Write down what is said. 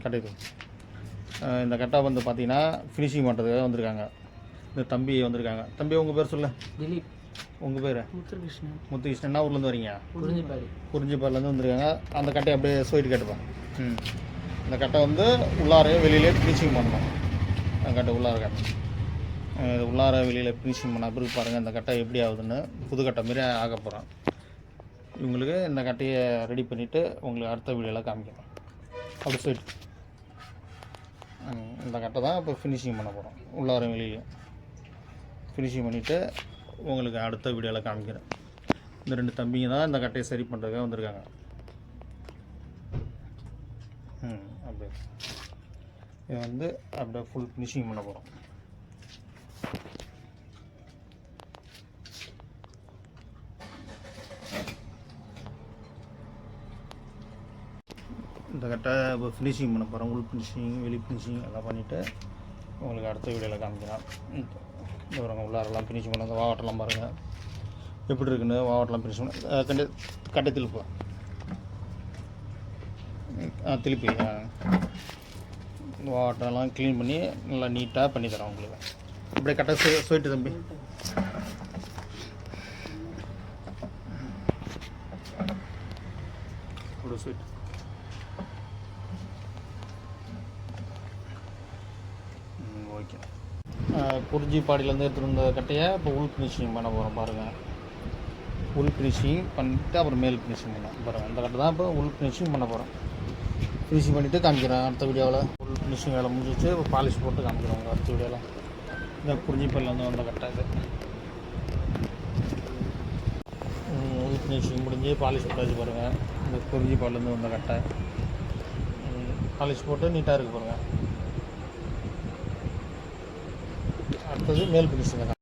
கட்டை இது. அஹ் இந்த கட்டை வந்து பார்த்தீங்கன்னா ஃபினிஷிங் பண்ணுறதுக்காக வந்திருக்காங்க. இந்த தம்பி வந்திருக்காங்க. தம்பி உங்கள் பேர் சொல்ல திலீப். உங்கள் பேர்? முத்துகிருஷ்ணன். முத்துகிருஷ்ணன். என்ன ஊர்லேருந்து வரீங்க? குறிஞ்சிப்பாடி குறிஞ்சிப்பாடிலேருந்து வந்திருக்காங்க. அந்த கட்டையை அப்படியே ஸ்வீட் கட்டுப்பேன் ம். இந்த கட்டை வந்து உள்ளாரையே வெளியிலே ஃபினிஷிங் பண்ணணும். அந்த கட்டை உள்ளார கட்டை இது உள்ளார வெளியில் ஃபினிஷிங் பண்ண பிறகு பாருங்கள் இந்த கட்டை எப்படி ஆகுதுன்னு புது கட்டை மாரி ஆக போகிறேன் இவங்களுக்கு இந்த கட்டையை ரெடி பண்ணிவிட்டு உங்களுக்கு அடுத்த வீடியோவில் காமிக்கணும் அப்படி ஸ்வீட் இந்த கட்டை தான் இப்போ ஃபினிஷிங் பண்ண போகிறோம் உள்ளார வெளியிலையும் ஃபினிஷிங் பண்ணிவிட்டு உங்களுக்கு அடுத்த வீடியோவில் காமிக்கிறேன். இந்த ரெண்டு தம்பிங்க தான் இந்த கட்டையை சரி பண்ணுறதுக்காக வந்திருக்காங்க. ம் அப்படியே. இது வந்து அப்படியே ஃபுல் ஃபினிஷிங் பண்ண போகிறோம் இந்த கரெக்டாக இப்போ ஃபினிஷிங் பண்ண போகிறோம் உள் ஃபினிஷிங் வெளி ஃபினிஷிங் எல்லாம் பண்ணிவிட்டு உங்களுக்கு அடுத்த வீடியோவில் காமிக்கலாம் இந்த உள்ளாரெல்லாம் ஃபினிஷிங் பண்ண வாவட்டெல்லாம் பாருங்கள் எப்படி இருக்குன்னு வாவட்டெல்லாம் ஃபினிஷ் பண்ண அஹ் கண்டு கட்டை திருப்பு. ஆ திருப்பி வாட்டெல்லாம் க்ளீன் பண்ணி நல்லா நீட்டாக பண்ணி தரோம் உங்களுக்கு. அப்படியே கட்டை சொ சொல்லிட்டு தம்பி. ஒரு ஸ்வீட் ம் குறிஞ்சி குறிஞ்சிப்பாடியிலேருந்து எடுத்துகிட்டு வந்த கட்டையை இப்போ உள் ஃபினிஷிங் பண்ண போகிறோம் பாருங்கள் உள் ஃபினிஷிங் பண்ணிவிட்டு அப்புறம் மேல் ஃபினிஷிங் பண்ணலாம். பாருங்கள் அந்த கட்டை தான் இப்போ உள் ஃபினிஷிங் பண்ண போகிறோம் ஃபினிஷிங் பண்ணிவிட்டு காமிக்கிறேன் அடுத்த வீடியோவில். உள் ஃபினிஷிங் வேலை முடிஞ்சிச்சு இப்போ பாலிஷ் போட்டு காமிக்கிறோம் உங்கள் அடுத்த வீடியோவில். இந்த குறிஞ்சிப்பாடியிலேருந்து வந்த கட்டை இது. உள் ஃபினிஷிங் முடிஞ்சு பாலிஷ் போட்டாச்சு பாருங்கள் இந்த குறிஞ்சிப்பாடிலேருந்து வந்த கட்டை. பாலிஷ் போட்டு நீட்டாக இருக்குது பாருங்கள் அடுத்தது மேல் ஃபினிஷிங் தான்